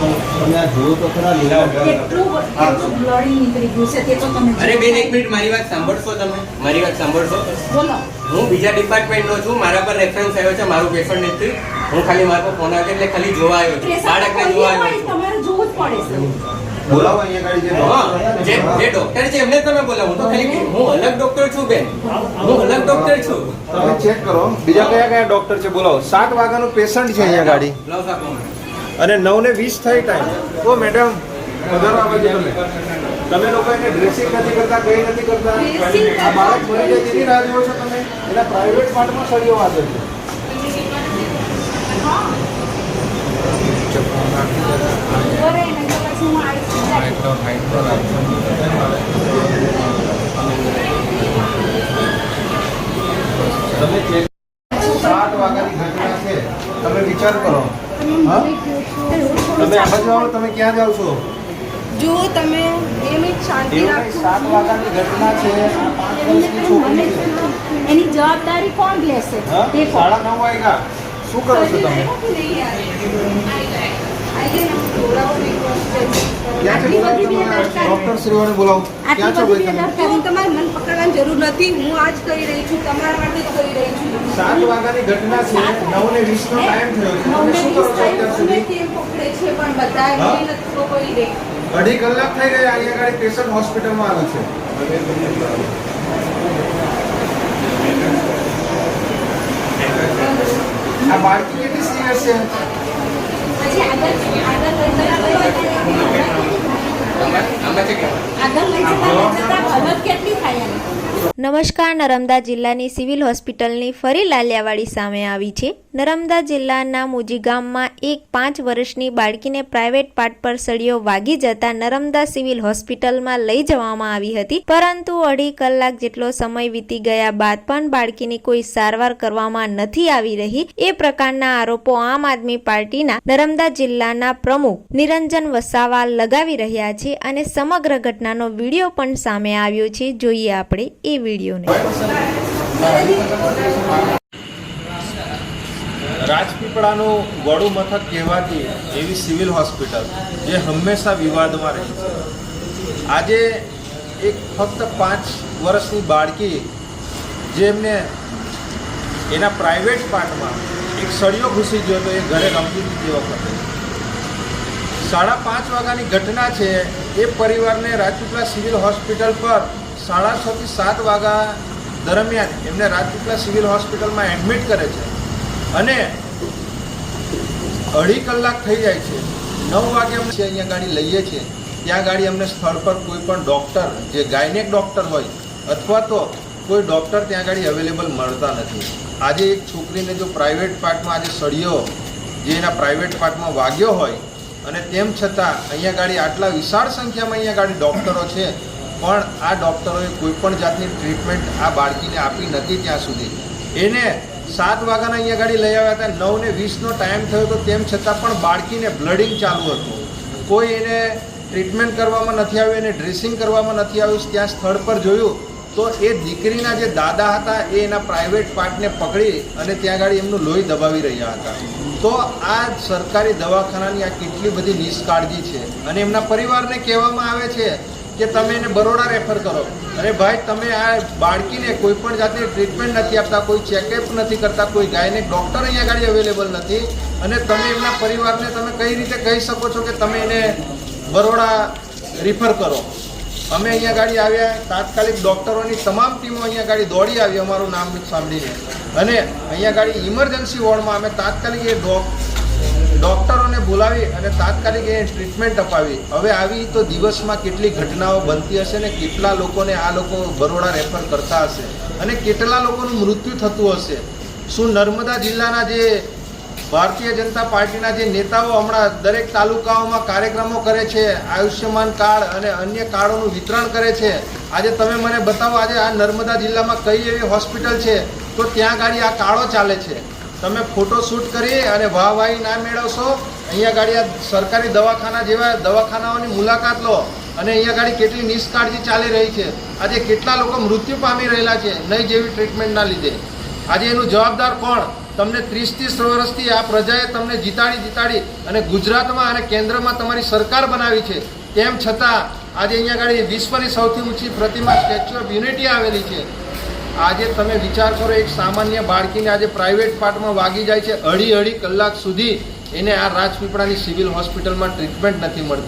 તમે આ જુઓ તો ખરા લીલા કેટલું કેટલું બ્લડી નીકળી ગયું છે તે તો તમે અરે બેન એક મિનિટ મારી વાત સાંભળશો તમે? મારી વાત સાંભળશો? બોલો. હું બીજા ડિપાર્ટમેન્ટનો છું મારા પર રેફરન્સ આવ્યો છે મારું પેશન્ટ નથી હું ખાલી મારા ફોન આવ્યો એટલે ખાલી જોવા આવ્યો છું. બાળકને જોવા આવ્યો તમારે જોવું જ પડે બોલાવો અહીંયા ગાડી જે ડોક્ટર છે. એમને તમે બોલાવો. હું તો ખાલી હું અલગ ડોક્ટર છું બેન. હું અલગ ડોક્ટર છું. તમે ચેક કરો. બીજા કયા કયા ડોક્ટર છે બોલાવો. સાત વાગ્યાનું પેશન્ટ છે અહીંયા ગાડી. લાવ મને. અને નવ ને વીસ થઈ ટાઈમ ઓ મેડમ વધારો આવે છે તમે. તમે લોકો એને ડ્રેસિંગ નથી કરતા કઈ નથી કરતા. આ બાળક મરી જાય તેની રાહ જુઓ છો તમે. એના પ્રાઇવેટ પાર્ટમાં સળીઓ વાગે છે. તમે સાત વાગ્યાની ઘટના છે તમે વિચાર કરો. હા? તમે આ બાજુ આવો તમે ક્યાં જાઓ છો? જો તમે મિનિટ શાંતિ રાખો સાત વાગ્યાની ઘટના છે. એની જવાબદારી કોણ લેશે? તે સાડા નવ વાગ્યા. શું કરો છો તમે? ડોક્ટર શ્રીઓને બોલાવો. ક્યાં છો ભાઈ તમે? તમારે મન પકડવાની જરૂર નથી. હું આજ કરી રહી છું તમારા માટે જ કરી રહી છું. સાત વાગ્યાની ઘટના છે. નવ ને વીસ નો ટાઈમ થયો છે. તમે શું કરો છો અત્યાર સુધી તે પકડે છે પણ બધા હા? નથી કોઈ દે. અઢી કલાક થઈ ગયા અહીંયા ગાડી પેશન્ટ હોસ્પિટલમાં આવ્યું છે. આ બાળકી કેટલી સિરિયસ છે? પછી આગળ આગળ નમસ્કાર, નર્મદા જિલ્લાની સિવિલ હોસ્પિટલની ફરી લાલિયાવાડી સામે આવી છે. નર્મદા જિલ્લાના મુજી ગામમાં એક પાંચ વર્ષની બાળકીને પ્રાઇવેટ પાર્ટ પર સળિયો વાગી જતા નર્મદા સિવિલ હોસ્પિટલમાં લઈ જવામાં આવી હતી. પરંતુ અઢી કલાક જેટલો સમય વીતી ગયા બાદ પણ બાળકીની કોઈ સારવાર કરવામાં નથી આવી રહી. એ પ્રકારના આરોપો આમ આદમી પાર્ટીના નર્મદા જિલ્લાના પ્રમુખ નિરંજન વસાવા લગાવી રહ્યા છે. અને સમગ્ર ઘટનાનો વીડિયો પણ સામે આવ્યો છે. જોઈએ આપણે એ વિડીયોને. રાજપીપળાનું વડું મથક કહેવાતી એવી સિવિલ હોસ્પિટલ જે હંમેશા વિવાદમાં રહી છે. આજે એક ફક્ત પાંચ વર્ષની બાળકી જેમને એના પ્રાઇવેટ પાર્ટમાં એક સળિયો ઘૂસી ગયો તો એ ઘરે રમતી હતી વખતે સાડા પાંચ વાગ્યાની ઘટના છે. એ પરિવારને રાજપીપળા સિવિલ હોસ્પિટલ પર સાડા છ થી સાત વાગ્યા દરમિયાન એમને રાજપીપળા સિવિલ હોસ્પિટલમાં એડમિટ કરે છે. અને અઢી કલાક થઈ જાય છે. નવ વાગે અમે અહીંયા ગાડી લઈએ છીએ. ત્યાં ગાડી અમને સ્થળ પર કોઈ પણ ડૉક્ટર, જે ગાયનેક ડૉક્ટર હોય, અથવા તો કોઈ ડૉક્ટર ત્યાં ગાડી અવેલેબલ મળતા નથી. આજે એક છોકરીને જો પ્રાઇવેટ પાર્ટમાં આજે સળિયો, જે એના પ્રાઇવેટ પાર્ટમાં વાગ્યો હોય અને તેમ છતાં, અહીંયા ગાડી આટલા વિશાળ સંખ્યામાં અહીંયા ગાડી ડૉક્ટરો છે, પણ આ ડૉક્ટરોએ કોઈ પણ જાતની ટ્રીટમેન્ટ આ બાળકીને આપી નથી ત્યાં સુધી. એને સાત વાગ્યાના અહીંયા ગાડી લઈ આવ્યા હતા, નવ ને વીસનો ટાઈમ થયો તો તેમ છતાં પણ બાળકીને બ્લડિંગ ચાલુ હતું. કોઈ એને ટ્રીટમેન્ટ કરવામાં નથી આવ્યું, એને ડ્રેસિંગ કરવામાં નથી આવ્યું, ત્યાં સ્થળ પર જોયું તો એ દીકરીના જે દાદા હતા, એ એના પ્રાઇવેટ પાર્ટને પકડી અને ત્યાં ગાડી એમનું લોહી દબાવી રહ્યા હતા. તો આ સરકારી દવાખાનાની આ કેટલી બધી નિષ્કાળજી છે. અને એમના પરિવારને કહેવામાં આવે છે કે તમે એને બરોડા રેફર કરો. અરે ભાઈ, તમે આ બાળકીને કોઈ પણ જાતની ટ્રીટમેન્ટ નથી આપતા, કોઈ ચેકઅપ નથી કરતા, કોઈ ગાયને ડૉક્ટર અહીંયા ગાડી અવેલેબલ નથી. અને તમે એમના પરિવારને તમે કઈ રીતે કહી શકો છો કે તમે એને બરોડા રિફર કરો? અમે અહીંયા ગાડી આવ્યા, તાત્કાલિક ડૉક્ટરોની તમામ ટીમો અહીંયા ગાડી દોડી આવી, અમારું નામ સાંભળીને. અને અહીંયા ગાડી ઇમરજન્સી વોર્ડમાં અમે તાત્કાલિક એ ડોક, ડૉક્ટરોને બોલાવી અને તાત્કાલિક એ ટ્રીટમેન્ટ અપાવી. હવે આવી તો દિવસમાં કેટલી ઘટનાઓ બનતી હશે ને કેટલા લોકોને આ લોકો બરોડા રેફર કરતા હશે અને કેટલા લોકોનું મૃત્યુ થતું હશે? શું નર્મદા જિલ્લાના જે ભારતીય જનતા પાર્ટીના જે નેતાઓ હમણાં દરેક તાલુકાઓમાં કાર્યક્રમો કરે છે, આયુષ્યમાન કાર્ડ અને અન્ય કાર્ડોનું વિતરણ કરે છે. આજે તમે મને બતાવો, આજે આ નર્મદા જિલ્લામાં કઈ એવી હોસ્પિટલ છે? તો ત્યાં ગાડી આ કાર્ડો ચાલે છે. તમે ફોટો શૂટ કરી અને વાહવાહી ના મેળવશો. અહીંયા ગાડી આ સરકારી દવાખાના જેવા દવાખાનાઓની મુલાકાત લો અને અહીંયા ગાડી કેટલી નિષ્કાળજી ચાલી રહી છે. આજે કેટલા લોકો મૃત્યુ પામી રહેલા છે, નહીં જેવી ટ્રીટમેન્ટના લીધે. આજે એનું જવાબદાર કોણ? તમને ત્રીસ ત્રીસ વર્ષથી આ પ્રજાએ તમને જીતાડી જીતાડી અને ગુજરાતમાં અને કેન્દ્રમાં તમારી સરકાર બનાવી છે. તેમ છતાં આજે અહીંયા આગળ વિશ્વની સૌથી ઊંચી પ્રતિમા સ્ટેચ્યુ ઓફ યુનિટી આવેલી છે. આજે તમે વિચાર કરો, એક સામાન્ય બાળકીને આજે પ્રાઇવેટ પાર્ટમાં વાગી જાય છે અઢી અઢી કલાક સુધી. એને આ રાજપીપળાની સિવિલ હોસ્પિટલમાં ટ્રીટમેન્ટ નથી મળતી.